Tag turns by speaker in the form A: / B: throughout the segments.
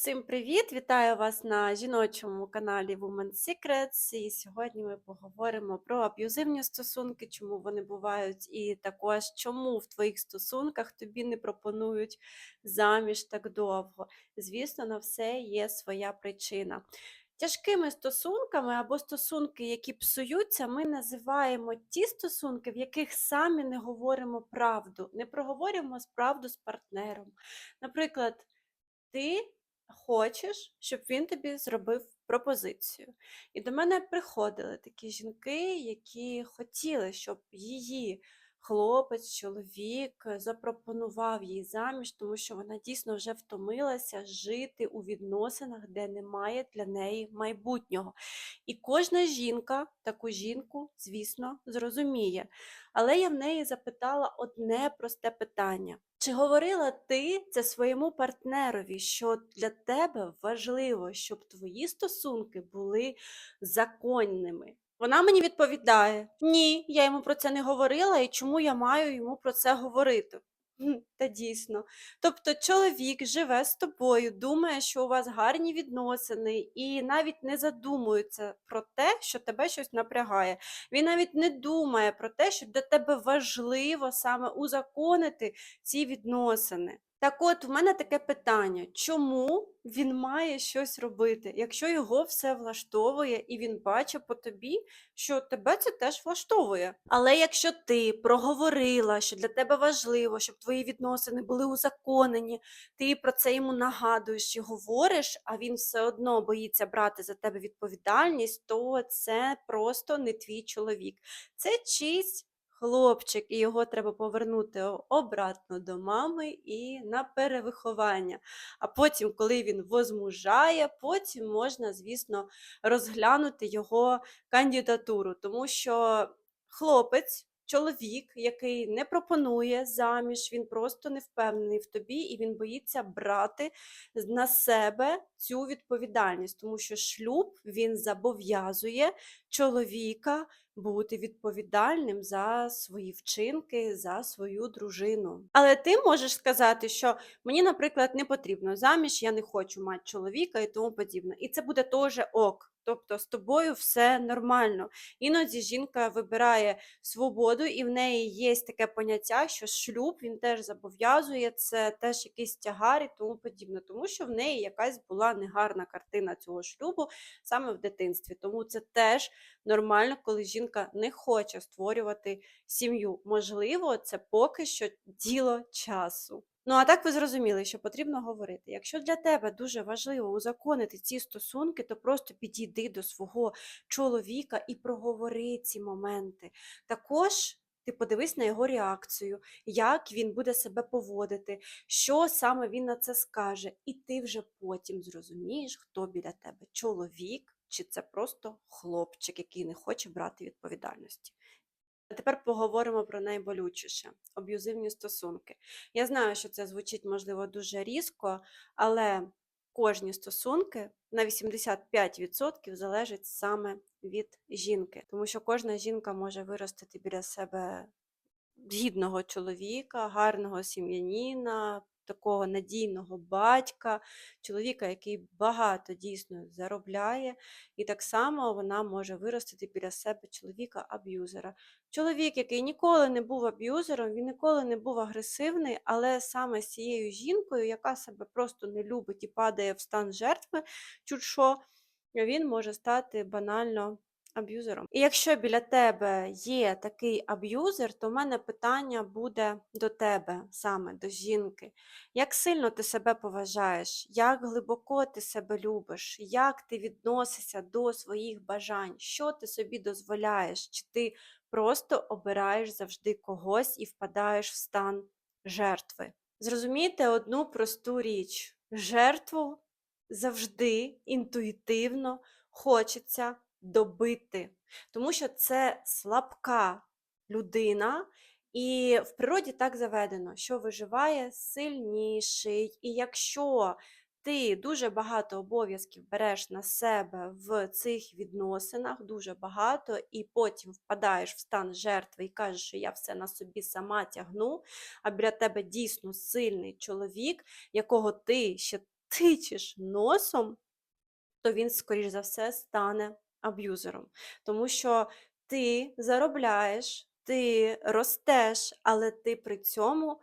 A: Всім привіт! Вітаю вас на жіночому каналі Women's Secrets. І сьогодні ми поговоримо про аб'юзивні стосунки, чому вони бувають, і також чому в твоїх стосунках тобі не пропонують заміж так довго. Звісно, на все є своя причина. Тяжкими стосунками або стосунки, які псуються, ми називаємо ті стосунки, в яких самі не говоримо правду, не проговорюємо правду з партнером. Наприклад, ти хочеш, щоб він тобі зробив пропозицію. І до мене приходили такі жінки, які хотіли, щоб її хлопець, чоловік е, запропонував їй заміж, тому що вона дійсно вже втомилася жити у відносинах, де немає для неї майбутнього. І кожна жінка таку жінку, звісно, зрозуміє. Але я в неї запитала одне просте питання. Чи говорила ти це своєму партнерові, що для тебе важливо, щоб твої стосунки були законними? Вона мені відповідає: Ні, я йому про це не говорила, і чому я маю йому про це говорити? Та дійсно. Тобто чоловік живе з тобою, думає, що у вас гарні відносини, і навіть не задумується про те, що тебе щось напрягає. Він навіть не думає про те, що для тебе важливо саме узаконити ці відносини. Так от, в мене таке питання: чому він має щось робити, якщо його все влаштовує, і він бачить по тобі, що тебе це теж влаштовує. Але якщо ти проговорила, що для тебе важливо, щоб твої відносини були узаконені, ти про це йому нагадуєш і говориш, а він все одно боїться брати за тебе відповідальність, то це просто не твій чоловік. Це чийсь хлопчик, і його треба повернути обратно до мами і на перевиховання. А потім, коли він возмужає, потім можна, звісно, розглянути його кандидатуру, тому що хлопець. Чоловік, який не пропонує заміж, він просто не впевнений в тобі, і він боїться брати на себе цю відповідальність, тому що шлюб він зобов'язує чоловіка бути відповідальним за свої вчинки, за свою дружину. Але ти можеш сказати, що мені, наприклад, не потрібно заміж, я не хочу мати чоловіка і тому подібне. І це буде теж ок. Тобто з тобою все нормально. Іноді жінка вибирає свободу, і в неї є таке поняття, що шлюб він теж зобов'язує, це теж якийсь тягар і тому подібне, тому що в неї якась була негарна картина цього шлюбу саме в дитинстві. Тому це теж нормально, коли жінка не хоче створювати сім'ю. Можливо, це поки що діло часу. Ну, а так ви зрозуміли, що потрібно говорити. Якщо для тебе дуже важливо узаконити ці стосунки, то просто підійди до свого чоловіка і проговори ці моменти. Також ти подивись на його реакцію, як він буде себе поводити, що саме він на це скаже, і ти вже потім зрозумієш, хто біля тебе чоловік, чи це просто хлопчик, який не хоче брати відповідальності. А тепер поговоримо про найболючіше аб'юзивні стосунки. Я знаю, що це звучить, можливо, дуже різко, але кожні стосунки на 85% залежать саме від жінки, тому що кожна жінка може виростити біля себе гідного чоловіка, гарного сім'янина, такого надійного батька, чоловіка, який багато дійсно заробляє, і так само вона може виростити біля себе чоловіка-аб'юзера. Чоловік, який ніколи не був аб'юзером, він ніколи не був агресивний, але саме з цією жінкою, яка себе просто не любить і падає в стан жертви, чуть що, він може стати банально аб'юзером. І якщо біля тебе є такий аб'юзер, то в мене питання буде до тебе, саме до жінки. Як сильно ти себе поважаєш, як глибоко ти себе любиш, як ти відносишся до своїх бажань, що ти собі дозволяєш, чи ти просто обираєш завжди когось і впадаєш в стан жертви. Зрозумійте одну просту річ: жертву завжди інтуїтивно хочеться добити, тому що це слабка людина, і в природі так заведено, що виживає сильніший. І якщо ти дуже багато обов'язків береш на себе в цих відносинах, дуже багато, і потім впадаєш в стан жертви і кажеш, що я все на собі сама тягну, а біля тебе дійсно сильний чоловік, якого ти ще тичеш носом, то він, скоріш за все, стане аб'юзером. Тому що ти заробляєш, ти ростеш, але ти при цьому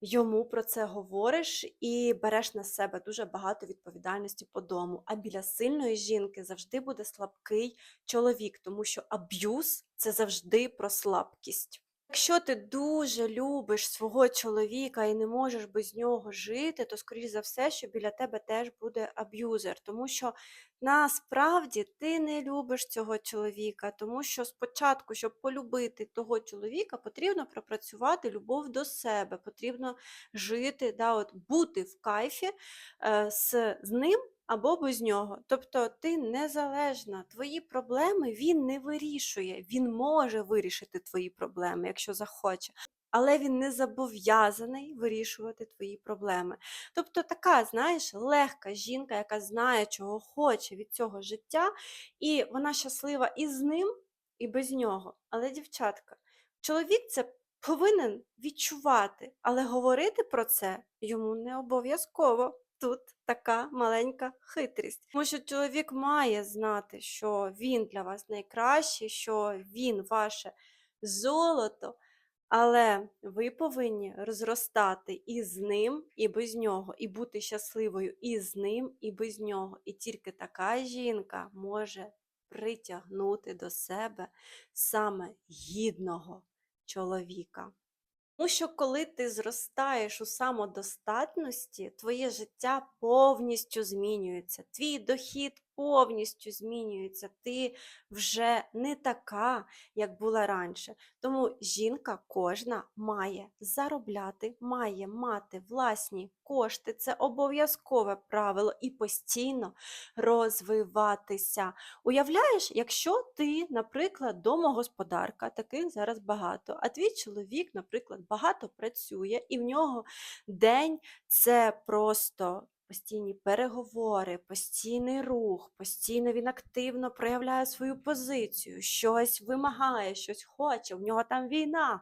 A: йому про це говориш і береш на себе дуже багато відповідальності по дому. А біля сильної жінки завжди буде слабкий чоловік, тому що аб'юз це завжди про слабкість. Якщо ти дуже любиш свого чоловіка і не можеш без нього жити, то, скоріш за все, що біля тебе теж буде аб'юзер, тому що насправді ти не любиш цього чоловіка, тому що спочатку, щоб полюбити того чоловіка, потрібно пропрацювати любов до себе, потрібно жити, да, от, бути в кайфі е, з, з ним або без нього. Тобто ти незалежна, твої проблеми він не вирішує. Він може вирішити твої проблеми, якщо захоче. Але він не зобов'язаний вирішувати твої проблеми. Тобто така, знаєш, легка жінка, яка знає, чого хоче від цього життя, і вона щаслива і з ним, і без нього. Але, дівчатка, чоловік це повинен відчувати, але говорити про це йому не обов'язково. Тут така маленька хитрість. Тому що чоловік має знати, що він для вас найкращий, що він ваше золото, але ви повинні розростати і з ним, і без нього, і бути щасливою і з ним, і без нього. І тільки така жінка може притягнути до себе саме гідного чоловіка. Тому що коли ти зростаєш у самодостатності, твоє життя повністю змінюється, твій дохід повністю змінюється. Ти вже не така, як була раніше. Тому жінка кожна має заробляти, має мати власні кошти. Це обов'язкове правило і постійно розвиватися. Уявляєш, якщо ти, наприклад, домогосподарка, таких зараз багато, а твій чоловік, наприклад, багато працює, і в нього день це просто постійні переговори, постійний рух, постійно він активно проявляє свою позицію, щось вимагає, щось хоче, в нього там війна.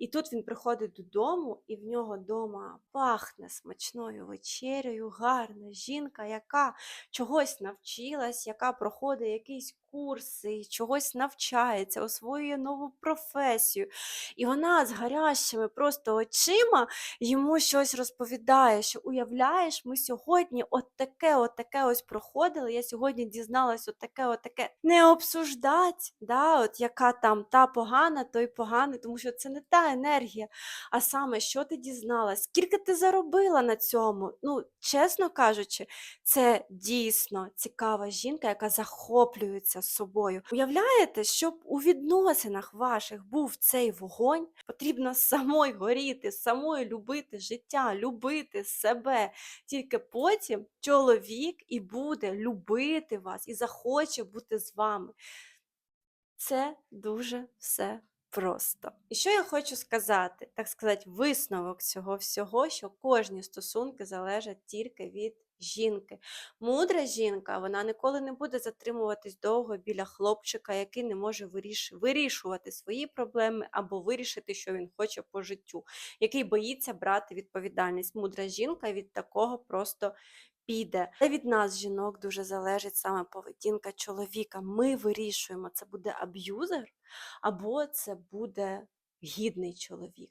A: І тут він приходить додому, і в нього вдома пахне смачною вечерею, гарна жінка, яка чогось навчилась, яка проходить якісь курси, чогось навчається, освоює нову професію. І вона з гарячими просто очима йому щось розповідає, що уявляєш, ми сьогодні от таке, ось проходили. Я сьогодні дізналась от таке. Не обсуждать, да, от яка там та погана, той поганий, тому що це не та енергія. А саме, що ти дізналась, скільки ти заробила на цьому? Ну, чесно кажучи, це дійсно цікава жінка, яка захоплюється собою. Уявляєте, щоб у відносинах ваших був цей вогонь, потрібно самой горіти, самой любити життя, любити себе. Тільки потім чоловік і буде любити вас і захоче бути з вами. Це дуже все просто. І що я хочу сказати? Так сказати, висновок цього всього, що кожні стосунки залежать тільки від жінки. Мудра жінка, вона ніколи не буде затримуватись довго біля хлопчика, який не може виріш... вирішувати свої проблеми або вирішити, що він хоче по життю, який боїться брати відповідальність. Мудра жінка від такого просто піде. Це від нас, жінок, дуже залежить саме поведінка чоловіка. Ми вирішуємо, це буде аб'юзер або це буде гідний чоловік.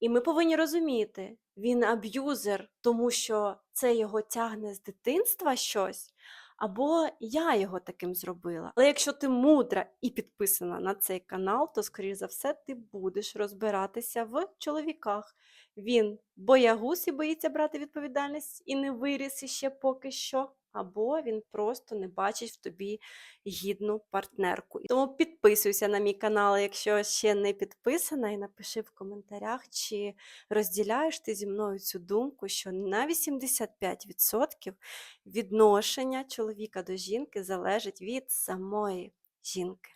A: І ми повинні розуміти, він аб'юзер, тому що це його тягне з дитинства щось, або я його таким зробила. Але якщо ти мудра і підписана на цей канал, то, скоріш за все, ти будеш розбиратися в чоловіках. Він боягуз і боїться брати відповідальність і не виріс іще поки що або він просто не бачить в тобі гідну партнерку. Тому підписуйся на мій канал, якщо ще не підписана, і напиши в коментарях, чи розділяєш ти зі мною цю думку, що на 85% відношення чоловіка до жінки залежить від самої жінки.